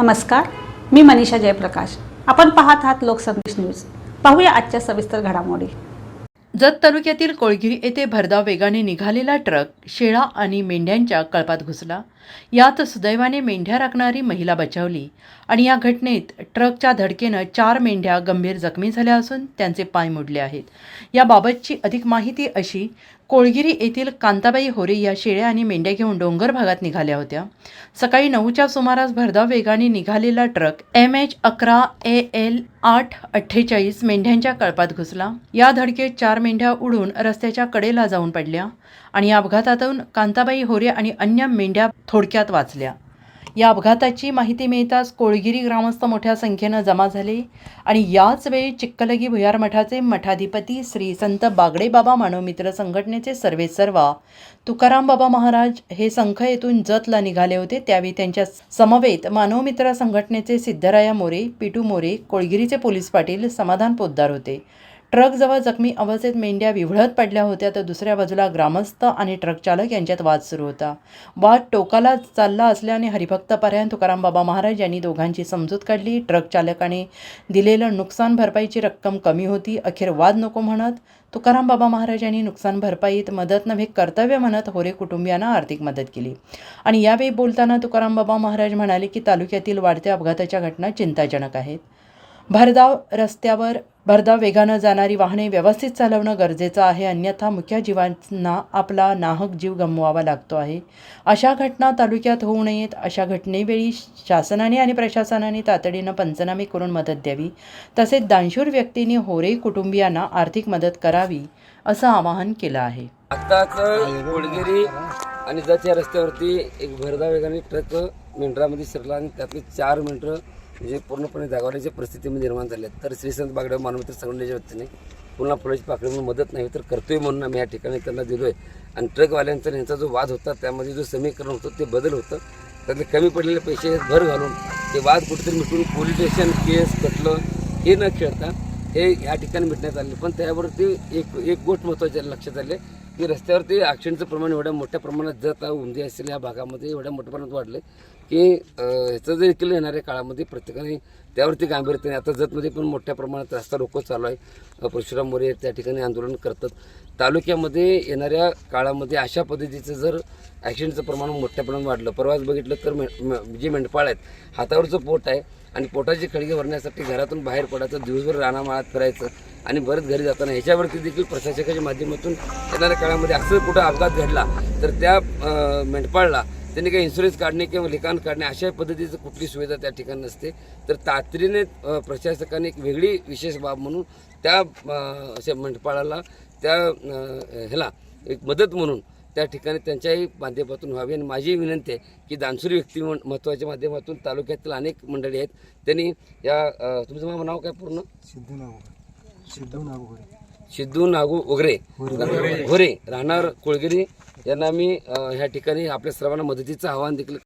नमस्कार मी मनीषा जयप्रकाश. आपण पाहत आहात लोकसंदेश न्यूज. पाहूया आजच्या सविस्तर घडामोडी. जत तालुक्यातील कोळगिरी येथे भरधाव वेगाने निघालेला ट्रक शेळा आणि मेंढ्यांच्या कळपात घुसला. यात सुदैवाने मेंढ्या राखणारी महिला बचावली आणि या घटनेत ट्रकच्या धडकेनं चार मेंढ्या गंभीर जखमी झाल्या असून त्यांचे पाय मोडले आहेत. याबाबतची अधिक माहिती अशी कोळगिरी येथील कांताबाई होरे या शेळ्या आणि मेंढ्या घेऊन डोंगर भागात निघाल्या होत्या. सकाळी नऊच्या सुमारास भरधाव वेगाने निघालेला ट्रक एम एच अकरा ए एल आठ अठ्ठेचाळीस मेंढ्यांच्या कळपात घुसला. या धडकेत चार मेंढ्या उडून रस्त्याच्या कडेला जाऊन पडल्या आणि या अपघातातून कांताबाई होरे आणि अन्य मेंढ्या थोडक्यात वाचल्या. या अपघाताची माहिती मिळताच कोळगिरी ग्रामस्थ मोठ्या संख्येनं जमा झाले आणि याच वेळी चिक्कलगी भुयार मठाचे मठाधिपती श्री संत बागडे बाबा मानवमित्र संघटनेचे सर्वे सर्वा तुकाराम बाबा महाराज हे संख येथून जतला निघाले होते. त्यावेळी त्यांच्या समवेत मानवमित्र संघटनेचे सिद्धराया मोरे पिटू मोरे कोळगिरीचे पोलीस पाटील समाधान पोद्दार होते. ट्रकजवळ जखमी अवस्थेत मेंढ्या विव्हळत पडल्या होत्या तर दुसऱ्या बाजूला ग्रामस्थ आणि ट्रक चालक यांच्यात वाद सुरू होता. वाद टोकाला चालला असल्याने हरिभक्त पर्याय तुकाराम बाबा महाराज यांनी दोघांची समजूत काढली. ट्रक चालकाने दिलेलं नुकसान भरपाईची रक्कम कमी होती. अखेर वाद नको म्हणत तुकाराम बाबा महाराज यांनी नुकसान भरपाईत मदत नव्हे कर्तव्य म्हणत होरे कुटुंबियांना आर्थिक मदत केली. आणि यावेळी बोलताना तुकाराम बाबा महाराज म्हणाले की तालुक्यातील वाढत्या अपघाताच्या घटना चिंताजनक आहेत. भरधाव रस्त्यावर भरधाव वेगानं जाणारी वाहने व्यवस्थित चालवणं गरजेचं आहे. अन्यथा मुख्य जीवांना आपला नाहक जीव गमवावा लागतो आहे. अशा घटना तालुक्यात होऊ नयेत. अशा घटनेवेळी शासनाने आणि प्रशासनाने तातडीनं पंचनामे करून मदत द्यावी. तसेच दानशूर व्यक्तींनी होरे कुटुंबियांना आर्थिक मदत करावी असं आवाहन केलं आहे. आत्ताच आणि जतच्या रस्त्यावरती एक भरधाव वेगाने ट्रक मेंढरामध्ये शिरला आणि त्यातले चार मेंढरं म्हणजे पूर्णपणे जागवण्याच्या परिस्थितीमध्ये निर्माण झाले तर श्रीसंत बागडे मानवमित्र संघटनेच्या वतीने पुन्हा फुलाची पाकळी म्हणून मदत नाही तर करतोय म्हणून आम्ही या ठिकाणी त्यांना दिलो आहे आणि ट्रकवाल्यांचा यांचा जो वाद होता त्यामध्ये जो समीकरण होतं ते बदल होतं. त्यातले कमी पडलेले पैसे भर घालून ते वाद कुठेतरी मिटून पोलीस स्टेशन केस कटलं हे न खेळता हे या ठिकाणी मिटण्यात आले पण त्यावरती एक एक गोष्ट महत्त्वाची लक्षात आले की रस्त्यावरती ॲक्सिडेंटचं प्रमाण एवढ्या मोठ्या प्रमाणात जत आता उंदी असेल या भागामध्ये एवढ्या मोठ्या प्रमाणात वाढले. की ह्याचं जे देखील येणाऱ्या काळामध्ये प्रत्येकाने त्यावरती गांभीर्याने आता जतमध्ये पण मोठ्या प्रमाणात रस्ता रोको चालू आहे. परशुराम मोरे त्या ठिकाणी आंदोलन करतात. तालुक्यामध्ये येणाऱ्या काळामध्ये अशा पद्धतीचं जर ॲक्सिडेंटचं प्रमाण मोठ्या प्रमाणात वाढलं परवाच बघितलं तर मे म- जे मेंढपाळ आहेत हातावरचं पोट आहे आणि पोटाचे खळगे भरण्यासाठी घरातून बाहेर पडायचं दिवसभर रानामाळात फिरायचं आणि बरंच घरी जाताना ह्याच्यावरती देखील प्रशासकाच्या माध्यमातून येणाऱ्या काळामध्ये असं कुठं अपघात घडला तर त्या मेंढपाळला त्यांनी काही इन्शुरन्स काढणे किंवा लिखाण काढणे अशा पद्धतीचं कुठली सुविधा त्या ठिकाणी नसते. तर तातडीने प्रशासकाने एक वेगळी विशेष बाब म्हणून त्या मंडपाळाला त्या ह्याला एक मदत म्हणून त्या ठिकाणी त्यांच्याही माध्यमातून व्हावी. आणि माझी विनंती आहे की दानसुरी व्यक्ती महत्त्वाच्या माध्यमातून तालुक्यातील अनेक मंडळी आहेत. त्यांनी या तुमचं नाव- नाव काय पूर्ण? सिद्धू नाव सिद्धू नाव सिद्धू नागू वगैरे होरे राहणार कोळगिरी. यांना मी ह्या ठिकाणी आपल्या सर्वांना मदतीचं आवाहन देखील